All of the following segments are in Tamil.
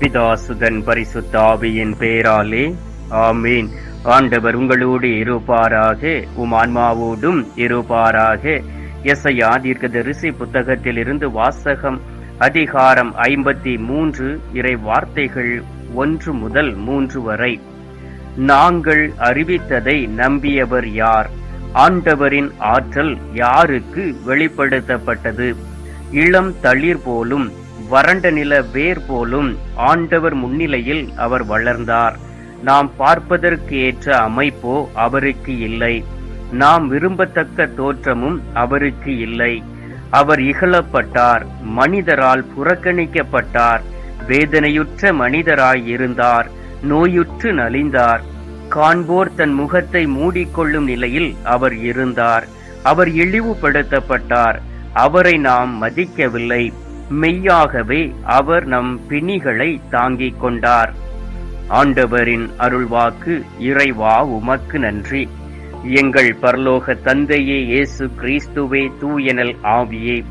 பிதாசுதன் பரிசுத்தாவியின் பேராலே. ஆமீன். ஆண்டவர் உங்களோடு இருப்பாராக. உம் ஆன்மாவோடும் இருப்பாராக. எஸ்ஐயா தீர்க்கதரிசி புத்தகத்திலிருந்து வாசகம் அதிகாரம் ஐம்பத்தி மூன்று இறை வார்த்தைகள் ஒன்று முதல் மூன்று வரை. நாங்கள் அறிவித்ததை நம்பியவர் யார்? ஆண்டவரின் ஆற்றல் யாருக்கு வெளிப்படுத்தப்பட்டது? இளம் தளிர் போலும் வறண்ட நில வேர் போலும் ஆண்டவர் முன்னிலையில் அவர் வளர்ந்தார். நாம் பார்ப்பதற்கு ஏற்ற அமைப்போ அவருக்கு இல்லை. நாம் விரும்பத்தக்க தோற்றமும் அவருக்கு இல்லை. அவர் இகழப்பட்டார் மனிதரால் புறக்கணிக்கப்பட்டார் வேதனையுற்ற மனிதராய் இருந்தார் நோயுற்று நலிந்தார். காண்போர் தன் முகத்தை மூடிக்கொள்ளும் நிலையில் அவர் இருந்தார். அவர் இழிவுபடுத்தப்பட்டார். அவரை நாம் மதிக்கவில்லை. மெய்யாகவே அவர் நம் பிணிகளை தாங்கிக் கொண்டார். ஆண்டவரின் அருள்வாக்கு இறைவா உமக்கு நன்றி. எங்கள் பரலோக தந்தையே இயேசு கிறிஸ்துவே தூயனல் ஆவியே.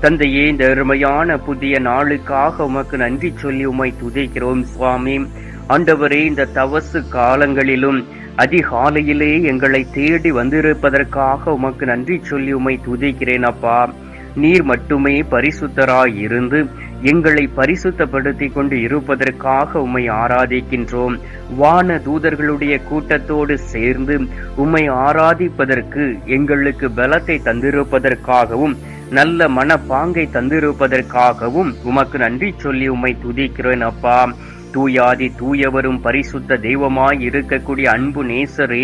தந்தையே இந்த அருமையான புதிய நாளுக்காக உமக்கு நன்றி சொல்லி உமை துதிக்கிறோம் சுவாமி. ஆண்டவரே இந்த தவசு காலங்களிலும் அதிகாலையிலே எங்களை தேடி வந்திருப்பதற்காக உமக்கு நன்றி சொல்லி உமை துதிக்கிறேன் அப்பா. நீர் மட்டுமே பரிசுத்தராய் இருந்து எங்களை பரிசுத்தப்படுத்தி கொண்டு இருப்பதற்காக உம்மை ஆராதிக்கின்றோம். வான தூதர்களுடைய கூட்டத்தோடு சேர்ந்து உம்மை ஆராதிப்பதற்கு எங்களுக்கு பலத்தை தந்திருப்பதற்காகவும் நல்ல மனப்பாங்கை தந்திருப்பதற்காகவும் உமக்கு நன்றி சொல்லி உம்மை துதிக்கிறேன் அப்பா. தூயாதி தூயவரும் பரிசுத்த தெய்வமாய் இருக்கக்கூடிய அன்பு நேசரே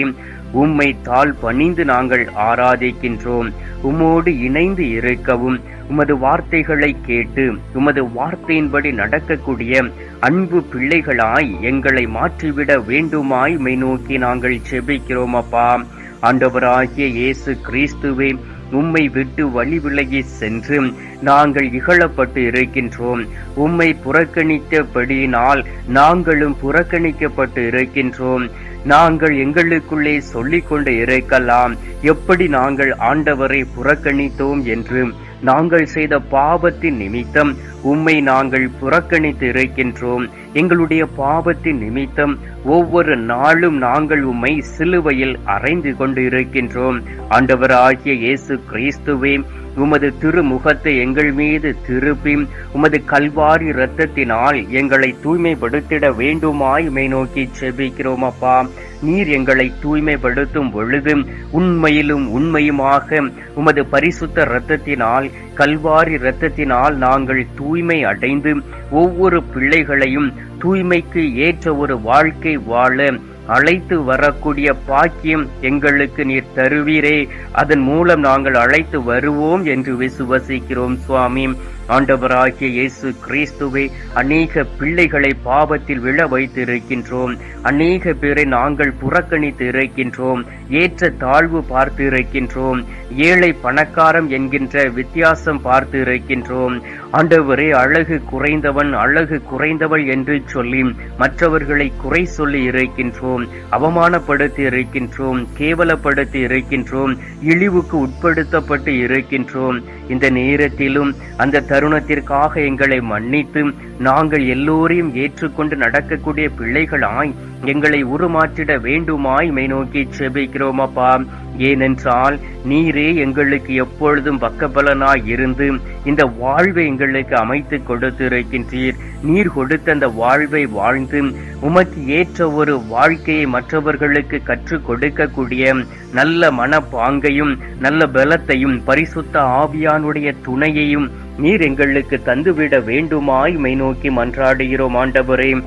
உம்மை தாழ் பணிந்து நாங்கள் ஆராதிக்கின்றோம். உம்மோடு இணைந்து இருக்கவும். உமது வார்த்தைகளை கேட்டு உமது வார்த்தையின்படி நடக்கக்கூடிய அன்பு பிள்ளைகளாய் எங்களை மாற்றிவிட வேண்டுமாய் மை நோக்கி நாங்கள் செபிக்கிறோம் அப்பா. ஆண்டவராகிய இயேசு கிறிஸ்துவே உம்மை விட்டு வழி விலகி சென்று நாங்கள் இகழப்பட்டு இருக்கின்றோம். உம்மை புறக்கணித்தபடியினால் நாங்களும் புறக்கணிக்கப்பட்டு இருக்கின்றோம். நாங்கள் எங்களுக்குள்ளே சொல்லிக்கொண்டு இருக்கலாம். எப்படி நாங்கள் ஆண்டவரை புறக்கணித்தோம் என்று நாங்கள் செய்த பாவத்தின் நிமித்தம் உம்மை நாங்கள் புறக்கணித்து இருக்கின்றோம். எங்களுடைய பாவத்தின் நிமித்தம் ஒவ்வொரு நாளும் நாங்கள் உம்மை சிலுவையில் அறைந்து கொண்டு இருக்கின்றோம். ஆண்டவராகிய இயேசு கிறிஸ்துவே உமது திருமுகத்தை எங்கள் மீது திருப்பி உமது கல்வாரி இரத்தத்தினால் எங்களை தூய்மைப்படுத்திட வேண்டுமாய் மை நோக்கி செபிக்கிறோம் அப்பா. நீர் எங்களை தூய்மைப்படுத்தும் பொழுது உண்மையிலும் உண்மையுமாக உமது பரிசுத்த இரத்தத்தினால் கல்வாரி இரத்தத்தினால் நாங்கள் தூய்மை அடைந்து ஒவ்வொரு பிள்ளைகளையும் தூய்மைக்கு ஏற்ற ஒரு வாழ்க்கை வாழ அழைத்து வரக்கூடிய பாக்கியம் எங்களுக்கு நீர் தருவீரே. அதன் மூலம் நாங்கள் அழைத்து வருவோம் என்று விசுவசிக்கிறோம் சுவாமி. ஆண்டவராகிய இயேசு கிறிஸ்துவை அநேக பிள்ளைகளை பாவத்தில் விழ வைத்து இருக்கின்றோம் அநேக பேரை நாங்கள் புறக்கணித்து இருக்கின்றோம். ஏற்ற தாழ்வு பார்த்து இருக்கின்றோம். ஏழை பணக்காரம் என்கின்ற வித்தியாசம் பார்த்து இருக்கின்றோம். ஆண்டவரே அழகு குறைந்தவன் அழகு குறைந்தவள் என்று சொல்லி மற்றவர்களை குறை சொல்லி இருக்கின்றோம். அவமானப்படுத்தி இருக்கின்றோம். கேவலப்படுத்தி இருக்கின்றோம். இழிவுக்கு உட்படுத்தப்பட்டு இருக்கின்றோம். இந்த நேரத்திலும் அந்த தருணத்திற்காக எங்களை மன்னித்து நாங்கள் எல்லோரையும் ஏற்றுக்கொண்டு நடக்கக்கூடிய பிள்ளைகளாய் எங்களை உருமாற்றிட வேண்டுமாய் மை நோக்கி செபிக்கிறோம் அப்பா ஏனென்றால் நீரே எங்களுக்கு எப்பொழுதும் பக்கபலனாய் இருந்து இந்த வாழ்வை எங்களுக்கு அமைத்து கொடுத்திருக்கின்றீர். நீர் கொடுத்த அந்த வாழ்வை வாழ்ந்து உமக்கு ஏற்ற ஒரு வாழ்க்கையை மற்றவர்களுக்கு கற்றுக் கொடுக்கக்கூடிய நல்ல மனப்பாங்கையும் நல்ல பலத்தையும் பரிசுத்த ஆவியானுடைய துணையையும் நீர் எங்களுக்கு தந்துவிட வேண்டுமாய் மை நோக்கி மன்றாடுகிறோம் ஆண்டவரே.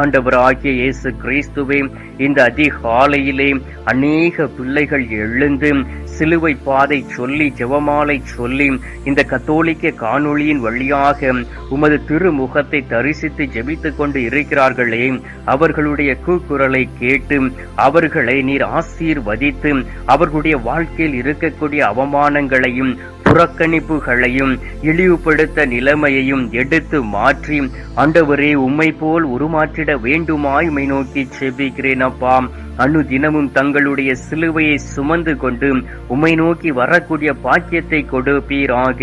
ஆண்டவராகிய இயேசு கிறிஸ்துவே இந்த அதிகாலையிலே அநேக பிள்ளைகள் எழுந்து சிலுவை பாதை சொல்லி ஜெபமாலை சொல்லி இந்த கத்தோலிக்க காணொளியின் வழியாக உமது திருமுகத்தை தரிசித்து ஜெபித்துக் கொண்டு இருக்கிறார்களே அவர்களுடைய கூக்குரலை கேட்டு அவர்களை நீர் ஆசீர்வதித்து அவர்களுடைய வாழ்க்கையில் இருக்கக்கூடிய அவமானங்களையும் புறக்கணிப்புகளையும் இழிவுபடுத்த நிலைமையையும் எடுத்து மாற்றி ஆண்டவரே உம்மை போல் உருமாற்றிட வேண்டுமாய் மை நோக்கி செபிக்கிறேன் அப்பா. அணு தினமும் தங்களுடைய சிலுவையை சுமந்து கொண்டு உம்மை நோக்கி வரக்கூடிய பாக்கியத்தை கொடுப்பீராக.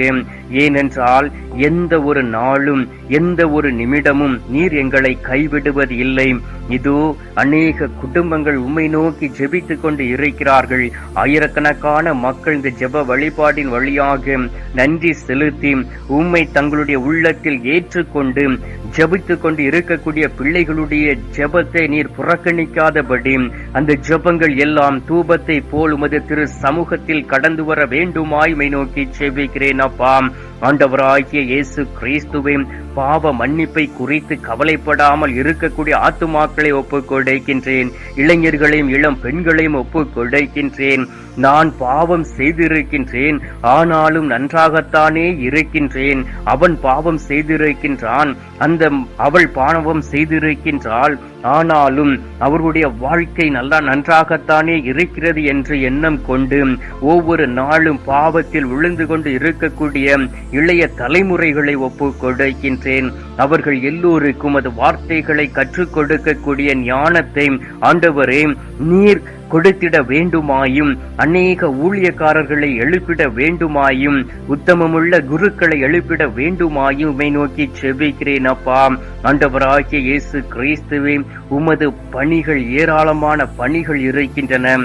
ஏனென்றால் எந்த ஒரு நாளும் எந்த ஒரு நிமிடமும் நீர் எங்களை கைவிடுவது இல்லை இதோ அநேக குடும்பங்கள் உம்மை நோக்கி ஜெபித்துக் கொண்டு இருக்கிறார்கள். ஆயிரக்கணக்கான மக்கள் இந்த ஜெப வழிபாட்டின் வழியாக நன்றி செலுத்தி உம்மை தங்களுடைய உள்ளத்தில் ஏற்றுக்கொண்டு ஜபித்து கொண்டு இருக்கக்கூடிய பிள்ளைகளுடைய ஜெபத்தை நீர் புறக்கணிக்காதபடி அந்த ஜெபங்கள் எல்லாம் தூபத்தை போல் உமது திரு சமூகத்தில் கடந்து வர வேண்டுமாய் மை நோக்கி செபிக்கிறேன் அப்பா. ஆண்டவராகிய இயேசு கிறிஸ்துவை பாவ மன்னிப்பை குறித்து கவலைப்படாமல் இருக்கக்கூடிய ஆத்துமாக்களை ஒப்புக்கொடைக்கின்றேன் இளைஞர்களையும் இளம் பெண்களையும் ஒப்புக்கொடைக்கின்றேன் நான் பாவம் செய்திருக்கின்றேன். ஆனாலும் நன்றாகத்தானே இருக்கின்றேன். அவன் பாவம் செய்திருக்கின்றான். அந்த அவள் பாவம் செய்திருக்கின்றாள். ஆனாலும் அவர்களுடைய வாழ்க்கை நல்லா நன்றாகத்தானே இருக்கிறது என்று எண்ணம் கொண்டு ஒவ்வொரு நாளும் பாவத்தில் விழுந்து கொண்டு இருக்கக்கூடிய இளைய தலைமுறைகளை ஒப்பு கொடுக்கின்றேன் அவர்கள் எல்லோருக்கும் அது வார்த்தைகளை கற்றுக் கொடுக்கக்கூடிய ஞானத்தை ஆண்டவரே நீர் கொடுத்திட வேண்டுமாயும் அநேக ஊழியக்காரர்களை எழுப்பிட வேண்டுமாயும் உத்தமமுள்ள குருக்களை எழுப்பிட வேண்டுமாயும் உமை நோக்கி செபிக்கிறேன் அப்பா. ஆண்டவராகிய இயேசு கிறிஸ்துவே உமது பணிகள் ஏராளமான பணிகள் இருக்கின்றன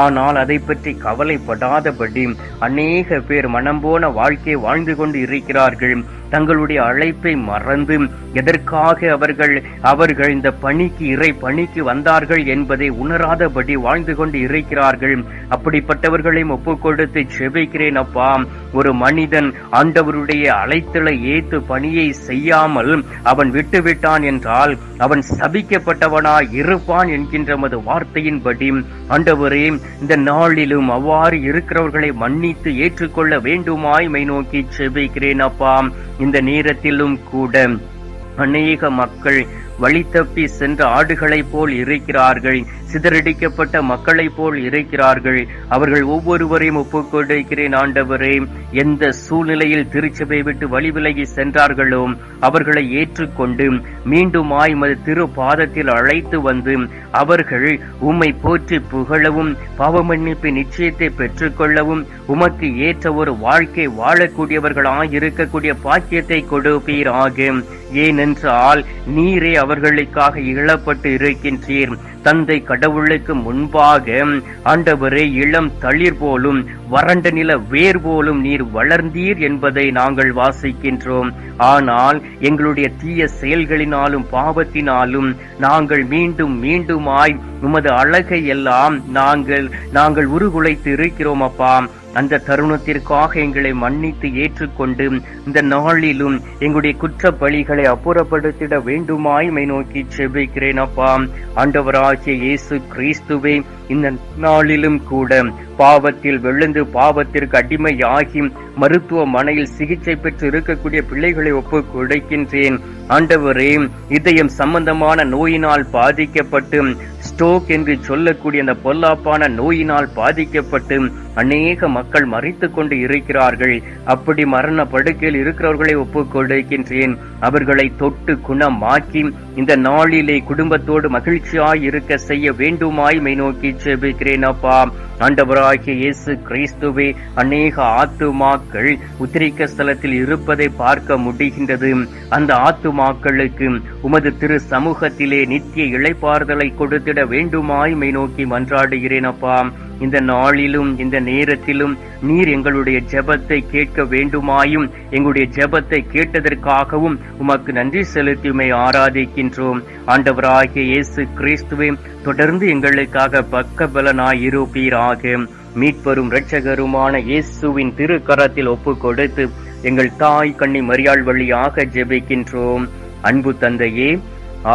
ஆனால் அதை பற்றி கவலைப்படாதபடி அநேக பேர் மனம் போன வாழ்க்கை வாழ்ந்து கொண்டு இருக்கிறார்கள். தங்களுடைய அழைப்பை மறந்து எதற்காக அவர்கள் அவர்கள் இந்த பணிக்கு இறை பணிக்கு வந்தார்கள் என்பதை உணராதபடி வாழ்ந்து கொண்டு இருக்கிறார்கள். அப்படிப்பட்டவர்களையும் ஒப்புக்கொடுத்து செபிக்கிறேன் அப்பா. ஒரு மனிதன் ஆண்டவருடைய அழைத்தலை ஏத்து பணியை செய்யாமல் அவன் விட்டுவிட்டான் என்றால் அவன் சபிக்கப்பட்ட சபிக்கப்பட்டவனாய் இருப்பான் என்கின்ற மது வார்த்தையின்படி ஆண்டவரே இந்த நாளிலும் அவ்வாறு இருக்கிறவர்களை மன்னித்து ஏற்றுக்கொள்ள வேண்டுமாய் மை நோக்கி செபிக்கிறேன் அப்பா. இந்த நேரத்திலும் கூட அநேக மக்கள் வழி தப்பி சென்ற ஆடுகளைப் போல் இருக்கிறார்கள் சிதறடிக்கப்பட்ட மக்களைப் போல் இருக்கிறார்கள். அவர்கள் ஒவ்வொருவரையும் ஒப்புக்கொண்டிருக்கிறேன் ஆண்டவரே. எந்த சூழ்நிலையில் திருச்சபை விட்டு வழி விலகி சென்றார்களோ அவர்களை ஏற்றுக்கொண்டு மீண்டும் மது திரு பாதத்தில் அழைத்து வந்து அவர்கள் உம்மை போற்றி புகழவும் பாவமன்னிப்பு நிச்சயத்தை பெற்றுக்கொள்ளவும் உமக்கு ஏற்ற ஒரு வாழ்க்கை வாழக்கூடியவர்களாக இருக்கக்கூடிய பாக்கியத்தை கொடுப்பீராக. ஏனென்றால் நீரே அவர்களுக்காக இழப்பட்டு இருக்கின்றீர். தந்தை கடவுளுக்கு முன்பாக ஆண்டவரே இளம் தளிர் போலும் வறண்ட நில வேர் போலும் நீர் வளர்ந்தீர் என்பதை நாங்கள் வாசிக்கின்றோம். ஆனால் எங்களுடைய தீய செயல்களினாலும் பாவத்தினாலும் நாங்கள் மீண்டும் மீண்டுமாய் உமது அழகை எல்லாம் நாங்கள் நாங்கள் உருகுலைத்து இருக்கிறோம் அப்பா. அந்த தருணத்திற்காக எங்களை மன்னித்து ஏற்றுக்கொண்டு இந்த நாளிலும் எங்களுடைய குற்ற பலிகளை அப்புறப்படுத்திட வேண்டுமாய் மை நோக்கி செபிக்கிறேன் அப்பா. ஆண்டவராகிய இயேசு கிறிஸ்துவை இந்த நாளிலும் கூட பாவத்தில் விழுந்து பாவத்திற்கு அடிமையாகி மருத்துவமனையில் சிகிச்சை பெற்று இருக்கக்கூடிய பிள்ளைகளை ஒப்பு கொடுக்கின்றேன். ஆண்டவரே இதயம் சம்பந்தமான நோயினால் பாதிக்கப்பட்டு ஸ்டோக் என்று சொல்லக்கூடிய அந்த பொல்லாப்பான நோயினால் பாதிக்கப்பட்டு அநேக மக்கள் மறித்து கொண்டு இருக்கிறார்கள். அப்படி மரண படுக்கையில் இருக்கிறவர்களை ஒப்புக் கொடுக்கின்றேன். அவர்களை தொட்டு குணமாக்கி இந்த நாளிலே குடும்பத்தோடு மகிழ்ச்சியாய் இருக்க செய்ய வேண்டுமாய் மை நோக்கி செபிக்கிறேன் அப்பா ஆண்டவராகிய இயேசு கிறிஸ்துவே அநேக ஆத்துமாக்கள் உத்திரிக்க ஸ்தலத்தில் இருப்பதை பார்க்க முடிகின்றது. அந்த ஆத்துமாக்களுக்கு உமது திரு சமூகத்திலே நித்திய இளைப்பாறுதலை கொடுத்திட வேண்டுமாய் மை நோக்கி மன்றாடுகிறேன் அப்பா இந்த நாளிலும் இந்த நேரத்திலும் நீர் எங்களுடைய ஜெபத்தை கேட்க வேண்டுமாயும் எங்களுடைய ஜெபத்தை கேட்டதற்காகவும் உமக்கு நன்றி செலுத்தியுமே ஆராதிக்கின்றோம். ஆண்டவராகிய இயேசு கிறிஸ்துவே தொடர்ந்து எங்களுக்காக பக்கபலனாய் இருப்பீராக. மீட்பெரும் இரட்சகருமான இயேசுவின் திருக்கரத்தில் ஒப்பு கொடுத்து எங்கள் தாய் கண்ணி மரியாள் வழியாக ஜெபிக்கின்றோம். அன்பு தந்தையே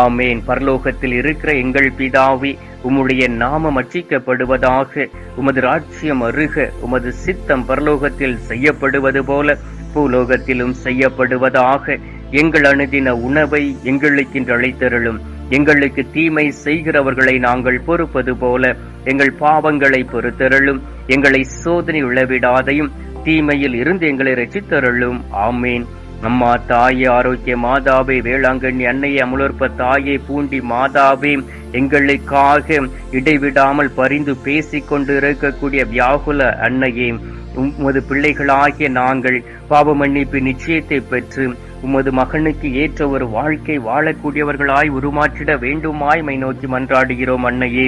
ஆமேன். பரலோகத்தில் இருக்கிற எங்கள் பிதாவி உம்முடைய நாமம் அச்சிக்கப்படுவதாக உமது ராட்சியம் அருக உமது சித்தம் பரலோகத்தில் செய்யப்படுவது போல பூலோகத்திலும் செய்யப்படுவதாக எங்கள் அணுதின உணவை எங்களுக்கு அழைத்தருளும் எங்களுக்கு தீமை செய்கிறவர்களை நாங்கள் பொறுப்பது போல எங்கள் பாவங்களை பொறுத்தருளும். எங்களை சோதனை விழவிடாதையும் தீமையில் இருந்து எங்களை ரசித்தருளும் ஆமேன். அம்மா தாயே ஆரோக்கிய மாதாவே வேளாங்கண்ணி அன்னையை அமுலற்ப தாயே பூண்டி மாதாவே எங்களுக்காக இடைவிடாமல் பரிந்து பேசிக்கொண்டு இருக்கக்கூடிய வியாகுல அன்னையே உமது பிள்ளைகளாகிய நாங்கள் பாவ மன்னிப்பு நிச்சயத்தை பெற்று உமது மகனுக்கு ஏற்ற ஒரு வாழ்க்கை வாழக்கூடியவர்களாய் உருமாற்றிட வேண்டுமாய் மை நோக்கி மன்றாடுகிறோம் அன்னையே.